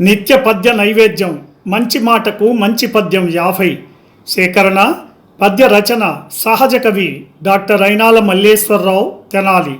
నిత్య పద్య నైవేద్యం మంచి మాటకు మంచి పద్యం యాభై. సేకరణ పద్య రచన సహజ కవి డాక్టర్ అయినాల మల్లేశ్వరరావు తెనాలి.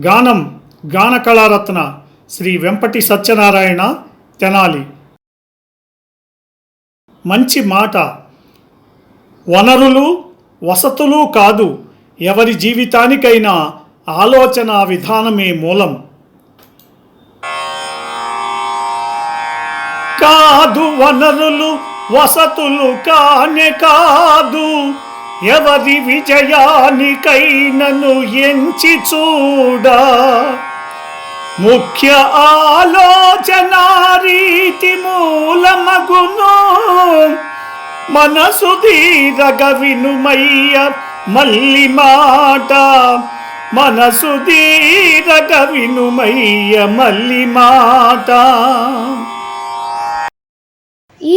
గానం గాన కళారత్న శ్రీ వెంపటి సత్యనారాయణ తెనాలి. మంచి మాట. వనరులు వసతులు కాదు ఎవరి జీవితానికైనా ఆలోచన విధానమే మూలం. కాదు వనరులు వసతులు కానే కాదు. ఎవరి విజయానికైనను ఎంచి చూడ. ముఖ్య ఆలోచన రీతి మూలమగును. మనసు దీరగ వినుమయ్య మల్లి మాట. మనసు దీరగ వినుమయ్య మల్లి మాట.